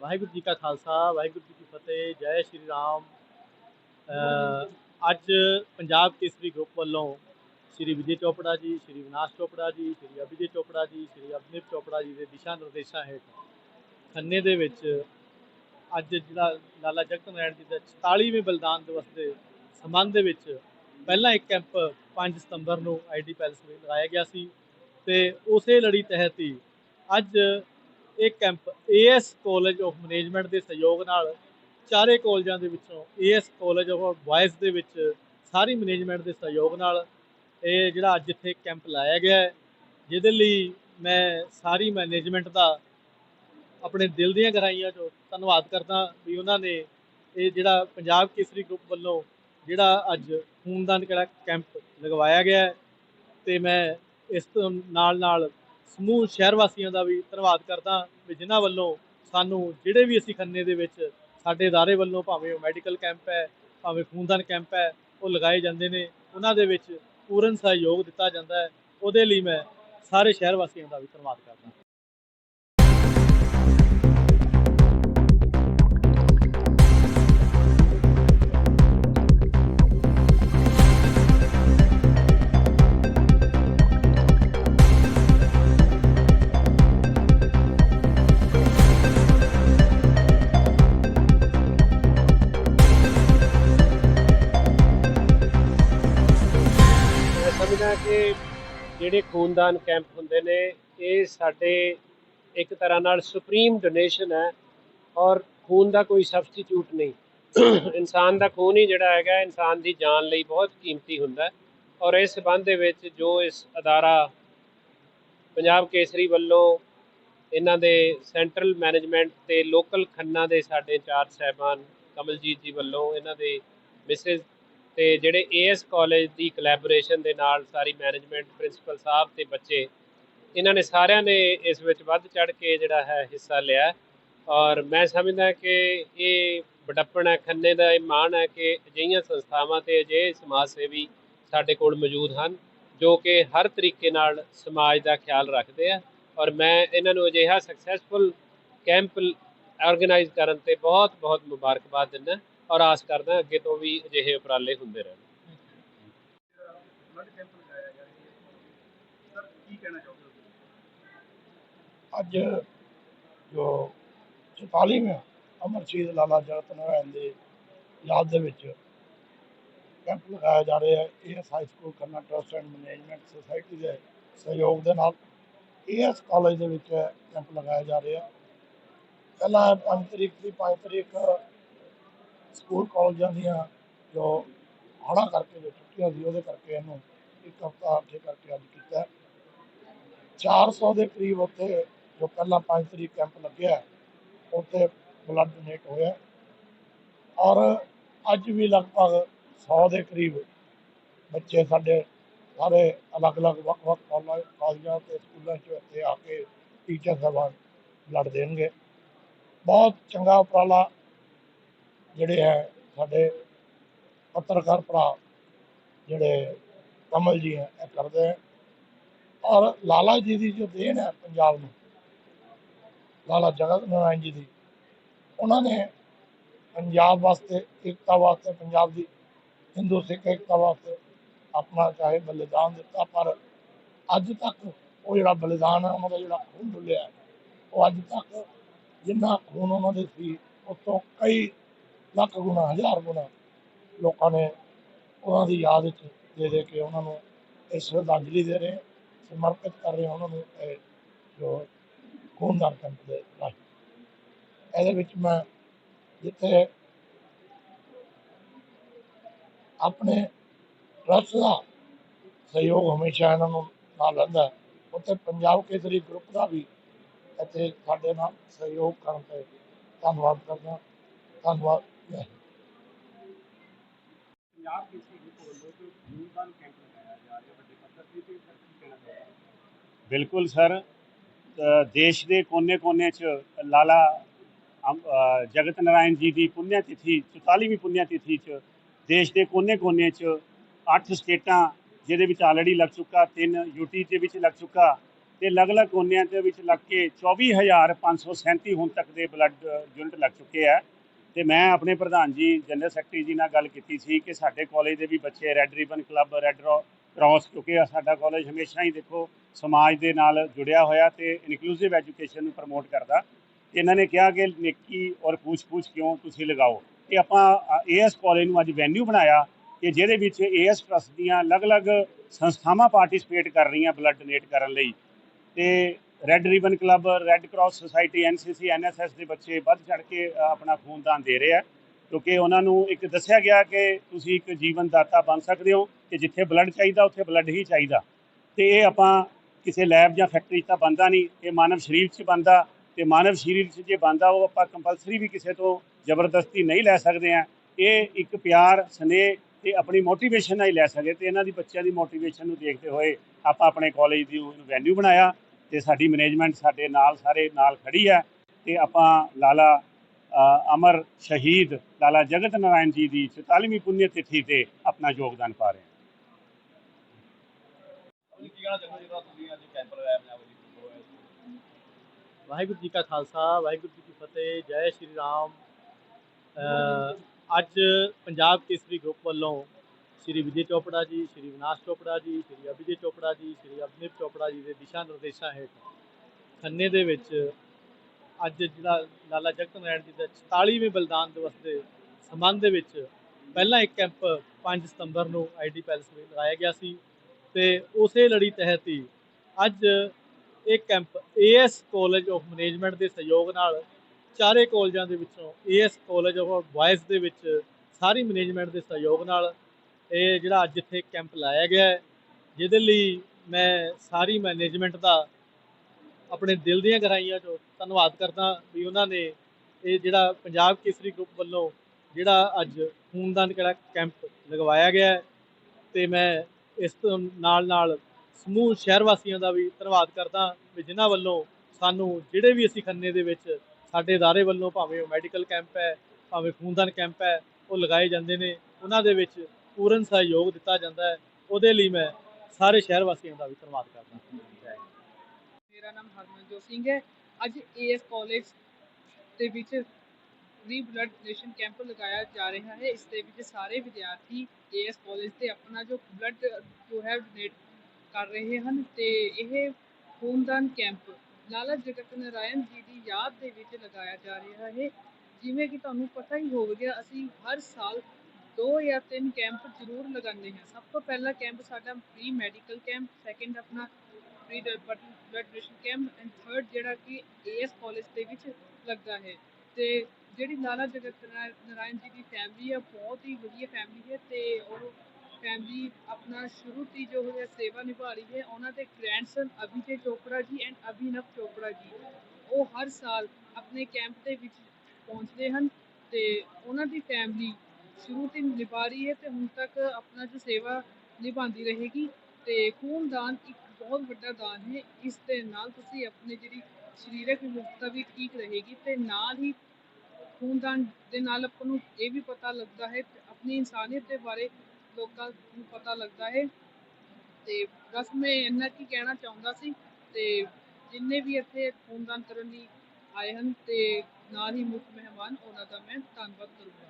ਵਾਹਿਗੁਰੂ ਜੀ ਕਾ ਖਾਲਸਾ, ਵਾਹਿਗੁਰੂ ਜੀ ਕੀ ਫਤਿਹ, ਜੈ ਸ਼੍ਰੀ ਰਾਮ। ਅੱਜ ਪੰਜਾਬ ਕੇਸਰੀ ਗਰੁੱਪ ਵੱਲੋਂ ਸ਼੍ਰੀ ਵਿਜੇ ਚੋਪੜਾ ਜੀ, ਸ਼੍ਰੀ ਵਿਨਾਸ਼ ਚੋਪੜਾ ਜੀ, ਸ਼੍ਰੀ ਅਭਿਜੇ ਚੋਪੜਾ ਜੀ, ਸ਼੍ਰੀ ਅਭਿਨਵ ਚੋਪੜਾ ਜੀ ਦੇ ਦਿਸ਼ਾ ਨਿਰਦੇਸ਼ਾਂ ਹੇਠ ਖੰਨੇ ਦੇ ਵਿੱਚ ਅੱਜ ਜਿਹੜਾ ਲਾਲਾ ਜਗਤ ਨਾਰਾਇਣ ਜੀ ਦਾ 44ਵੇਂ ਬਲਿਦਾਨ ਦਿਵਸ ਦੇ ਸੰਬੰਧ ਦੇ ਵਿੱਚ ਪਹਿਲਾਂ ਇੱਕ ਕੈਂਪ 5 ਸਤੰਬਰ ਨੂੰ ਆਈਡੀ ਪੈਲਸ ਵਿੱਚ ਲਗਾਇਆ ਗਿਆ ਸੀ ਤੇ ਉਸੇ ਲੜੀ ਤਹਿਤ ਹੀ ਅੱਜ ਇਹ camp AS college of management ਦੇ ਸਹਿਯੋਗ ਨਾਲ ਚਾਰੇ ਕਾਲਜਾਂ ਦੇ ਵਿੱਚੋਂ ਏਐਸ ਕਾਲਜ ਆਫ ਬॉयਜ਼ ਦੇ ਵਿੱਚ ਸਾਰੀ ਮੈਨੇਜਮੈਂਟ ਦੇ ਸਹਿਯੋਗ ਨਾਲ ਇਹ ਜਿਹੜਾ ਅੱਜ ਇੱਥੇ ਕੈਂਪ ਲਾਇਆ ਗਿਆ ਹੈ, ਜਿਹਦੇ ਲਈ ਮੈਂ ਸਾਰੀ ਮੈਨੇਜਮੈਂਟ ਦਾ ਆਪਣੇ ਦਿਲ ਦੀਆਂ ਗਹਿਰਾਈਆਂ ਤੋਂ ਧੰਨਵਾਦ ਕਰਦਾ ਵੀ ਉਹਨਾਂ ਨੇ ਇਹ ਜਿਹੜਾ ਪੰਜਾਬ ਕੇਸਰੀ ਗਰੁੱਪ ਵੱਲੋਂ ਜਿਹੜਾ ਅੱਜ ਖੂਨਦਾਨ ਕਿਹੜਾ ਕੈਂਪ ਲਗਵਾਇਆ ਗਿਆ ਹੈ ਤੇ ਮੈਂ ਇਸ ਤੋਂ ਨਾਲ ਨਾਲ ਸਮੂਹ ਸ਼ਹਿਰ ਵਾਸੀਆਂ ਦਾ ਵੀ ਧੰਨਵਾਦ ਕਰਦਾ ਵੀ ਜਿਨ੍ਹਾਂ ਵੱਲੋਂ ਸਾਨੂੰ ਜਿਹੜੇ ਵੀ ਅਸੀਂ ਖੰਨੇ ਦੇ ਵਿੱਚ ਸਾਡੇ ادارے ਵੱਲੋਂ ਭਾਵੇਂ ਉਹ ਮੈਡੀਕਲ ਕੈਂਪ ਹੈ ਭਾਵੇਂ ਖੂਨਦਾਨ ਕੈਂਪ ਹੈ ਉਹ ਲਗਾਏ ਜਾਂਦੇ ਨੇ ਉਹਨਾਂ ਦੇ ਵਿੱਚ ਪੂਰਨ ਸਹਿਯੋਗ ਦਿੱਤਾ ਜਾਂਦਾ ਹੈ ਉਹਦੇ ਲਈ ਮੈਂ ਸਾਰੇ ਸ਼ਹਿਰ ਵਾਸੀਆਂ ਦਾ ਵੀ ਧੰਨਵਾਦ ਕਰਦਾ ਜਿਹੜੇ ਖੂਨਦਾਨ ਕੈਂਪ ਹੁੰਦੇ ਨੇ, ਇਹ ਸਾਡੇ ਇੱਕ ਤਰ੍ਹਾਂ ਨਾਲ ਸੁਪਰੀਮ ਡੋਨੇਸ਼ਨ ਹੈ ਔਰ ਖੂਨ ਦਾ ਕੋਈ ਸਬਸਟੀਟਿਊਟ ਨਹੀਂ। ਇਨਸਾਨ ਦਾ ਖੂਨ ਹੀ ਜਿਹੜਾ ਹੈਗਾ, ਇਨਸਾਨ ਦੀ ਜਾਨ ਲਈ ਬਹੁਤ ਕੀਮਤੀ ਹੁੰਦਾ ਔਰ ਇਸ ਸਬੰਧ ਦੇ ਵਿੱਚ ਜੋ ਇਸ ਅਦਾਰਾ ਪੰਜਾਬ ਕੇਸਰੀ ਵੱਲੋਂ ਇਹਨਾਂ ਦੇ ਸੈਂਟਰਲ ਮੈਨੇਜਮੈਂਟ ਤੇ ਲੋਕਲ ਖੰਨਾ ਦੇ ਸਾਡੇ ਚਾਰ ਸਾਹਿਬਾਨ ਕਮਲਜੀਤ ਜੀ ਵੱਲੋਂ, ਇਹਨਾਂ ਦੇ ਮਿਸਿਸ ਤੇ ਜਿਹੜੇ ਏਐਸ ਕਾਲਜ ਦੀ ਕੋਲੈਬੋਰੇਸ਼ਨ ਦੇ ਨਾਲ ਸਾਰੀ ਮੈਨੇਜਮੈਂਟ ਪ੍ਰਿੰਸੀਪਲ ਸਾਹਿਬ ਤੇ ਬੱਚੇ, ਇਹਨਾਂ ਨੇ ਸਾਰਿਆਂ ਨੇ ਇਸ ਵਿੱਚ ਵੱਧ ਚੜ ਕੇ ਜਿਹੜਾ ਹੈ ਹਿੱਸਾ ਲਿਆ ਔਰ ਮੈਂ ਸਮਝਦਾ ਕਿ ਇਹ ਵਡੱਪਣ ਹੈ, ਖੰਨੇ ਦਾ ਇਹ ਮਾਣ ਹੈ ਕਿ ਅਜਿਹੀਆਂ ਸੰਸਥਾਵਾਂ ਤੇ ਅਜਿਹੇ ਸਮਾਜ ਸੇਵੀ ਸਾਡੇ ਕੋਲ ਮੌਜੂਦ ਹਨ, ਜੋ ਕਿ ਹਰ ਤਰੀਕੇ ਨਾਲ ਸਮਾਜ ਦਾ ਖਿਆਲ ਰੱਖਦੇ ਆ। ਔਰ ਮੈਂ ਇਹਨਾਂ ਨੂੰ ਅਜਿਹਾ ਸਕਸੈਸਫੁਲ ਕੈਂਪ ਆਰਗੇਨਾਈਜ਼ ਕਰਨ ਤੇ ਬਹੁਤ ਬਹੁਤ ਮੁਬਾਰਕਬਾਦ ਦਿੰਦਾ ਔਰ ਆਸ ਕਰਦਾ ਅੱਗੇ ਤੋਂ ਵੀ ਅਜਿਹੇ ਉਪਰਾਲੇ ਹੁੰਦੇ ਰਹਿਣ। ਅੱਜ ਜੋ 44ਵਾਂ ਅਮਰ ਸ਼ਹੀਦ ਲਾਲਾ ਜਗਤ ਨਾਰਾਇਣ ਦੇ ਯਾਦ ਦੇ ਵਿੱਚ ਕੈਂਪ ਲਗਾਇਆ ਜਾ ਰਿਹਾ ਹੈ। AS high school Khanna trust and management society ਦੇ ਸਹਿਯੋਗ ਦੇ ਨਾਲ ਏਐਸ ਕਾਲਜ ਦੇ ਵਿੱਚ ਕੈਂਪ ਲਗਾਇਆ ਜਾ ਰਿਹਾ। ਪਹਿਲਾਂ 5 ਤਰੀਕ ਦੀ 5 ਤਰੀਕ ਸਕੂਲ ਕਾਲਜਾਂ ਦੀਆਂ ਜੋ ਹੜ੍ਹਾਂ ਕਰਕੇ ਜੋ ਛੁੱਟੀਆਂ ਸੀ, ਉਹਦੇ ਕਰਕੇ ਇਹਨੂੰ ਇੱਕ ਹਫ਼ਤਾ ਅੱਗੇ ਕਰਕੇ ਅੱਜ ਕੀਤਾ। 400 ਦੇ ਕਰੀਬ ਉੱਥੇ ਜੋ ਪਹਿਲਾਂ 5 ਤਰੀਕ ਕੈਂਪ ਲੱਗਿਆ, ਉੱਥੇ ਬਲੱਡ ਡੋਨੇਟ ਹੋਇਆ। ਔਰ ਅੱਜ ਵੀ ਲਗਭਗ 100 ਦੇ ਕਰੀਬ ਬੱਚੇ ਸਾਡੇ ਸਾਰੇ ਅਲੱਗ-ਅਲੱਗ, ਵੱਖ-ਵੱਖ ਕਾਲਜਾਂ ਤੇ ਸਕੂਲਾਂ 'ਚ ਇੱਥੇ ਆ ਕੇ ਟੀਚਰ ਸਾਹਿਬਾਨ ਲੜ ਦੇਣਗੇ। ਬਹੁਤ ਚੰਗਾ ਉਪਰਾਲਾ ਜਿਹੜੇ ਹੈ ਸਾਡੇ ਪੱਤਰਕਾਰ ਭਰਾ ਜਿਹੜੇ ਕਮਲ ਜੀ ਹੈ ਇਹ ਕਰਦੇ ਹੈ ਔਰ ਲਾਲਾ ਜੀ ਦੀ ਜੋ ਦੇਣ ਹੈ ਪੰਜਾਬ ਨੂੰ, ਲਾਲਾ ਜਗਤ ਨਾਰਾਇਣ ਜੀ ਦੀ, ਉਹਨਾਂ ਨੇ ਪੰਜਾਬ ਵਾਸਤੇ, ਏਕਤਾ ਵਾਸਤੇ, ਪੰਜਾਬ ਦੀ ਹਿੰਦੂ, ਸਿੱਖ ਏਕਤਾ ਵਾਸਤੇ ਆਪਣਾ ਚਾਹੇ ਬਲੀਦਾਨ ਦਿੱਤਾ, ਪਰ ਅੱਜ ਤੱਕ ਉਹ ਜਿਹੜਾ ਬਲੀਦਾਨ ਹੈ ਉਹਨਾਂ ਦਾ ਜਿਹੜਾ ਖੂਨ ਡੁੱਲਿਆ, ਉਹ ਅੱਜ ਤੱਕ ਜਿੰਨਾ ਖੂਨ ਉਹਨਾਂ ਦੇ ਸੀ ਉਸ ਤੋਂ ਕਈ ਲੱਖ ਗੁਣਾ, ਹਜ਼ਾਰ ਗੁਣਾ ਲੋਕਾਂ ਨੇ ਉਹਨਾਂ ਦੀ ਯਾਦ ਵਿੱਚ ਦੇ ਦੇ ਕੇ ਉਹਨਾਂ ਨੂੰ ਇਹ ਸ਼ਰਧਾਂਜਲੀ ਦੇ ਰਹੇ, ਸਮਰਪਿਤ ਕਰ ਰਹੇ, ਉਹਨਾਂ ਨੂੰ ਇਹ ਜੋ ਖੂਨਦਾਨ ਕੈਂਪ ਦੇ ਰਾਹੀਂ। ਇਹਦੇ ਵਿੱਚ ਮੈਂ ਜਿੱਥੇ ਆਪਣੇ ਟਰੱਸਟ ਦਾ ਸਹਿਯੋਗ ਹਮੇਸ਼ਾ ਇਹਨਾਂ ਨੂੰ ਨਾਲ ਰਹਿੰਦਾ ਉੱਥੇ ਪੰਜਾਬ ਕੇਸਰੀ ਗਰੁੱਪ ਦਾ ਵੀ ਇੱਥੇ ਸਾਡੇ ਨਾਲ ਸਹਿਯੋਗ ਕਰਨ ਤੇ ਧੰਨਵਾਦ ਕਰਦਾ ਧੰਨਵਾਦ। ਪੰਜਾਬ ਕੇਸਰੀ ਗਰੁੱਪ ਜੋ ਖੂਨਦਾਨ ਕੈਂਪ ਲਗਾਇਆ ਜਾ ਰਿਹਾ ਵੱਡੇ ਪੱਧਰ ਤੇ ਤੇ ਕੀ ਕਹਿਣਾ ਚਾਹੋਗੇ ਬਿਲਕੁਲ ਸਰ ਦੇਸ਼ ਦੇ ਕੋਨੇ-ਕੋਨੇ 'ਚ ਲਾਲਾ ਜਗਤ ਨਾਰਾਇਣ ਜੀ ਦੀ ਪੁੰਨਿਆ ਤਿਥੀ 44ਵੀਂ ਪੁੰਨਿਆ ਤਿਥੀ 'ਚ ਦੇਸ਼ ਦੇ ਕੋਨੇ-ਕੋਨੇ 'ਚ ਅੱਠ ਸਟੇਟਾਂ ਜਿਹਦੇ ਵਿੱਚ ਆਲਰੇਡੀ ਲੱਗ ਚੁੱਕਾ, ਤਿੰਨ ਯੂਟੀ ਦੇ ਵਿੱਚ ਲੱਗ ਚੁੱਕਾ ਤੇ ਅਲੱਗ-ਅਲੱਗ ਕੋਨਿਆਂ ਦੇ ਵਿੱਚ ਲੱਗ ਕੇ 24537 ਹੁਣ ਤੱਕ ਦੇ ਬਲੱਡ ਯੂਨਿਟ ਲੱਗ ਚੁੱਕੇ ਆ। ਤੇ ਮੈਂ ਆਪਣੇ ਪ੍ਰਧਾਨ ਜੀ, ਜਨਰਲ ਸੈਕਟਰੀ ਜੀ ਨਾਲ ਗੱਲ ਕੀਤੀ ਸੀ ਕਿ ਸਾਡੇ ਕਾਲਜ ਦੇ ਵੀ ਬੱਚੇ red ribbon club red cross ਕਿਉਂਕਿ ਸਾਡਾ ਕਾਲਜ ਹਮੇਸ਼ਾ ਹੀ ਦੇਖੋ ਸਮਾਜ ਦੇ ਨਾਲ ਜੁੜਿਆ ਹੋਇਆ ਤੇ ਇਨਕਲੂਸਿਵ ਐਜੂਕੇਸ਼ਨ ਨੂੰ ਪ੍ਰਮੋਟ ਕਰਦਾ। ਤੇ ਇਹਨਾਂ ਨੇ ਕਿਹਾ ਕਿ ਨੇਕੀ ਔਰ ਪੂਛ ਪੂਛ ਕਿਉਂ ਤੁਸੀਂ ਲਗਾਓ? ਇਹ ਆਪਾਂ ਏਐਸ ਕਾਲਜ ਨੂੰ ਅੱਜ ਵੈਨਿਊ ਬਣਾਇਆ ਕਿ ਜਿਹਦੇ ਵਿੱਚ ਏਐਸ ਟਰਸਟ ਦੀਆਂ ਅਲੱਗ-ਅਲੱਗ ਸੰਸਥਾਵਾਂ ਪਾਰਟਿਸਿਪੇਟ ਕਰ ਰਹੀਆਂ ਬਲੱਡ ਡੋਨੇਟ ਕਰਨ ਲਈ। ਤੇ red ribbon club red cross society NCC NSS ਦੇ ਬੱਚੇ ਵੱਧ ਚੜ ਕੇ ਆਪਣਾ ਖੂਨਦਾਨ ਦੇ ਰਹੇ ਆ। ਕਿਉਂਕਿ ਉਹਨਾਂ ਨੂੰ ਇੱਕ ਦੱਸਿਆ ਗਿਆ ਕਿ ਤੁਸੀਂ ਇੱਕ ਜੀਵਨ ਦਾਤਾ ਬਣ ਸਕਦੇ ਹੋ ਕਿ ਜਿੱਥੇ ਬਲੱਡ ਚਾਹੀਦਾ, ਉੱਥੇ ਬਲੱਡ ਹੀ ਚਾਹੀਦਾ। ਤੇ ਇਹ ਆਪਾਂ ਕਿਸੇ ਲੈਬ ਜਾਂ ਫੈਕਟਰੀ 'ਚ ਤਾਂ ਬਣਦਾ ਨਹੀਂ। ਇਹ ਮਾਨਵ ਸਰੀਰ 'ਚ ਬਣਦਾ। ਤੇ ਮਾਨਵ ਸਰੀਰ 'ਚ ਜੇ ਬਣਦਾ, ਉਹ ਆਪਾਂ ਕੰਪਲਸਰੀ ਵੀ ਕਿਸੇ ਤੋਂ ਜ਼ਬਰਦਸਤੀ ਨਹੀਂ ਲੈ ਸਕਦੇ ਆ। ਇਹ ਇੱਕ ਪਿਆਰ, ਸਨੇਹ ਤੇ ਆਪਣੀ ਮੋਟੀਵੇਸ਼ਨ ਨਾਲ ਹੀ ਲੈ ਸਕਦੇ ਤੇ ਇਹਨਾਂ ਦੀ ਬੱਚਿਆਂ ਦੀ ਮੋਟੀਵੇਸ਼ਨ ਨੂੰ ਦੇਖਦੇ ਹੋਏ ਆਪਾਂ ਆਪਣੇ ਕਾਲਜ ਦੀ ਵੈਨਿਊ ਬਣਾਇਆ। ਤੇ ਸਾਡੀ ਮੈਨੇਜਮੈਂਟ ਸਾਡੇ ਨਾਲ ਸਾਰੇ ਨਾਲ ਖੜੀ ਹੈ ਤੇ ਆਪਾਂ ਲਾਲਾ ਅ, ਅਮਰ ਸ਼ਹੀਦ ਲਾਲਾ ਜਗਤ ਨਾਰਾਇਣ ਜੀ ਦੀ 44ਵੀਂ ਪੁੰਨਿਆ ਤਿਥੀ ਤੇ ਆਪਣਾ ਯੋਗਦਾਨ ਪਾ ਰਹੇ ਹਾਂ? ਵਾਹਿਗੁਰੂ ਜੀ ਕਾ ਖਾਲਸਾ ਵਾਹਿਗੁਰੂ ਜੀ ਕੀ ਫਤਿਹ ਜੈ ਸ਼੍ਰੀ ਰਾਮ। ਅ, ਅੱਜ ਪੰਜਾਬ ਕੇਸਰੀ ਗਰੁੱਪ ਵੱਲੋਂ ਸ਼੍ਰੀ ਵਿਜੇ ਚੋਪੜਾ ਜੀ, ਸ਼੍ਰੀ ਵਿਨਾਸ਼ ਚੋਪੜਾ ਜੀ, ਸ਼੍ਰੀ ਅਭਿਜੇ ਚੋਪੜਾ ਜੀ, ਸ਼੍ਰੀ ਅਭਿਨਵ ਚੋਪੜਾ ਜੀ ਦੇ ਦਿਸ਼ਾ ਨਿਰਦੇਸ਼ਾਂ ਹੇਠ ਖੰਨੇ ਦੇ ਵਿੱਚ ਅੱਜ ਜਿਹੜਾ ਲਾਲਾ ਜਗਤ ਨਾਰਾਇਣ ਜੀ ਦਾ 44ਵੇਂ ਬਲਿਦਾਨ ਦਿਵਸ ਦੇ ਸੰਬੰਧ ਦੇ ਵਿੱਚ ਪਹਿਲਾਂ ਇੱਕ ਕੈਂਪ 5 ਸਤੰਬਰ ਨੂੰ ਆਈਡੀ ਪੈਲਸ ਵਿੱਚ ਲਗਾਇਆ ਗਿਆ ਸੀ ਤੇ ਉਸੇ ਲੜੀ ਤਹਿਤ ਹੀ ਅੱਜ ਇਹ camp AS college of management ਦੇ ਸਹਿਯੋਗ ਨਾਲ ਚਾਰੇ ਕਾਲਜਾਂ ਦੇ ਵਿੱਚੋਂ ਏਐਸ ਕਾਲਜ ਆਫ ਬॉयਜ਼ ਦੇ ਵਿੱਚ ਸਾਰੀ ਮੈਨੇਜਮੈਂਟ ਦੇ ਸਹਿਯੋਗ ਨਾਲ ਇਹ ਜਿਹੜਾ ਅੱਜ ਇੱਥੇ ਕੈਂਪ ਲਾਇਆ ਗਿਆ ਹੈ ਜਿਹਦੇ ਲਈ ਮੈਂ ਸਾਰੀ ਮੈਨੇਜਮੈਂਟ ਦਾ ਆਪਣੇ ਦਿਲ ਦੀਆਂ ਗਹਿਰਾਈਆਂ ਤੋਂ ਧੰਨਵਾਦ ਕਰਦਾ ਵੀ ਉਹਨਾਂ ਨੇ ਇਹ ਜਿਹੜਾ ਪੰਜਾਬ ਕੇਸਰੀ ਗਰੁੱਪ ਵੱਲੋਂ ਜਿਹੜਾ ਅੱਜ ਖੂਨਦਾਨ ਜਿਹੜਾ ਕੈਂਪ ਲਗਵਾਇਆ ਗਿਆ ਹੈ ਤੇ ਮੈਂ ਇਸ ਤੋਂ ਨਾਲ ਨਾਲ ਸਮੂਹ ਸ਼ਹਿਰ ਵਾਸੀਆਂ ਦਾ ਵੀ ਧੰਨਵਾਦ ਕਰਦਾ ਵੀ ਜਿਨ੍ਹਾਂ ਵੱਲੋਂ ਸਾਨੂੰ ਜਿਹੜੇ ਵੀ ਅਸੀਂ ਖੰਨੇ ਦੇ ਵਿੱਚ ਸਾਡੇ ادارے ਵੱਲੋਂ ਭਾਵੇਂ ਉਹ ਮੈਡੀਕਲ ਕੈਂਪ ਹੈ ਭਾਵੇਂ ਖੂਨਦਾਨ ਕੈਂਪ ਹੈ ਉਹ ਲਗਾਏ ਜਾਂਦੇ ਨੇ ਉਹਨਾਂ ਦੇ ਵਿੱਚ ਪੂਰਨ ਸਹਿਯੋਗ ਦਿੱਤਾ ਜਾਂਦਾ ਹੈ। ਉਹਦੇ ਲਈ ਮੈਂ ਸਾਰੇ ਸ਼ਹਿਰ ਵਾਸੀਆਂ ਦਾ ਵੀ ਧੰਨਵਾਦ ਕਰਦਾ ਮੇਰਾ ਨਾਮ ਹਰਮਨਜੋਤ ਸਿੰਘ ਹੈ। ਅੱਜ ਏਐਸ ਕਾਲਜ ਦੇ ਵਿੱਚ ਫ੍ਰੀ ਬਲੱਡ ਡੋਨੇਸ਼ਨ ਕੈਂਪ ਲਗਾਇਆ ਜਾ ਰਿਹਾ ਹੈ। ਇਸ ਦੇ ਵਿੱਚ ਸਾਰੇ ਵਿਦਿਆਰਥੀ ਏਐਸ ਕਾਲਜ ਤੇ ਆਪਣਾ ਜੋ ਬਲੱਡ ਜੋ ਹੈ ਡੋਨੇਟ ਕਰ ਰਹੇ ਹਨ ਤੇ ਇਹ ਖੂਨਦਾਨ ਕੈਂਪ ਲਾਲਾ ਜਗਤ ਨਾਰਾਇਣ ਜੀ ਦੀ ਯਾਦ ਦੇ ਵਿੱਚ ਲਗਾਇਆ ਜਾ ਰਿਹਾ ਹੈ। ਜਿਵੇਂ ਕਿ ਤੁਹਾਨੂੰ ਪਤਾ ਹੀ ਹੋਵੇਗਾ, ਅਸੀਂ ਹਰ ਸਾਲ ਦੋ ਜਾਂ ਤਿੰਨ ਕੈਂਪ ਜ਼ਰੂਰ ਲਗਾਉਂਦੇ ਹਾਂ। ਸਭ ਤੋਂ ਪਹਿਲਾ ਕੈਂਪ ਸਾਡਾ ਪ੍ਰੀ ਮੈਡੀਕਲ ਕੈਂਪ ਸੈਕੰਡ ਆਪਣਾ free blood donation camp and third ਜਿਹੜਾ ਕਿ ਏਐਸ ਕਾਲਜ ਦੇ ਵਿੱਚ ਲੱਗਦਾ ਹੈ। ਤੇ ਜਿਹੜੀ ਲਾਲਾ ਜਗਤ ਨਾਰਾਇਣ ਜੀ ਦੀ ਫੈਮਿਲੀ ਹੈ ਬਹੁਤ ਹੀ ਵਧੀਆ ਫੈਮਿਲੀ ਹੈ ਤੇ ਉਹ ਫੈਮਿਲੀ ਆਪਣਾ ਸ਼ੁਰੂ ਤੋਂ ਹੀ ਜੋ ਹੈ ਸੇਵਾ ਨਿਭਾ ਰਹੀ ਹੈ। ਉਹਨਾਂ ਦੇ ਗ੍ਰੈਂਡਸਨ ਅਭਿਜੇ ਚੋਪੜਾ ਜੀ ਐਂਡ ਅਭਿਨਵ ਚੋਪੜਾ ਜੀ। ਉਹ ਹਰ ਸਾਲ ਆਪਣੇ ਕੈਂਪ ਦੇ ਵਿੱਚ ਪਹੁੰਚਦੇ ਹਨ ਤੇ ਉਹਨਾਂ ਦੀ ਫੈਮਿਲੀ ਸ਼ੁਰੂ ਤੋਂ ਹੀ ਨਿਭਾ ਰਹੀ ਹੈ ਤੇ ਹੁਣ ਤੱਕ ਆਪਣਾ ਜੋ ਸੇਵਾ ਨਿਭਾਉਂਦੀ ਰਹੇਗੀ ਤੇ ਖੂਨਦਾਨ ਇੱਕ ਬਹੁਤ ਵੱਡਾ ਦਾਨ ਹੈ। ਇਸ ਦੇ ਨਾਲ ਤੁਸੀਂ ਆਪਣੀ ਜਿਹੜੀ ਸਰੀਰਕ ਵਿਵਸਥਾ ਵੀ ਠੀਕ ਰਹੇਗੀ ਤੇ ਨਾਲ ਹੀ ਖੂਨਦਾਨ ਦੇ ਨਾਲ ਆਪਾਂ ਨੂੰ ਇਹ ਵੀ ਪਤਾ ਲੱਗਦਾ ਹੈ ਆਪਣੀ ਇਨਸਾਨੀਅਤ ਦੇ ਬਾਰੇ ਲੋਕਾਂ ਨੂੰ ਪਤਾ ਲੱਗਦਾ ਹੈ। ਤੇ ਬਸ ਮੈਂ ਇੰਨਾ ਕੀ ਕਹਿਣਾ ਚਾਹੁੰਦਾ ਸੀ ਤੇ ਜਿੰਨੇ ਵੀ ਇੱਥੇ ਖੂਨਦਾਨ ਕਰਨ ਲਈ ਆਏ ਹਨ ਤੇ ਨਾਲ ਹੀ ਮੁੱਖ ਮਹਿਮਾਨ ਉਹਨਾਂ ਦਾ ਮੈਂ ਧੰਨਵਾਦ ਕਰੂੰਗਾ।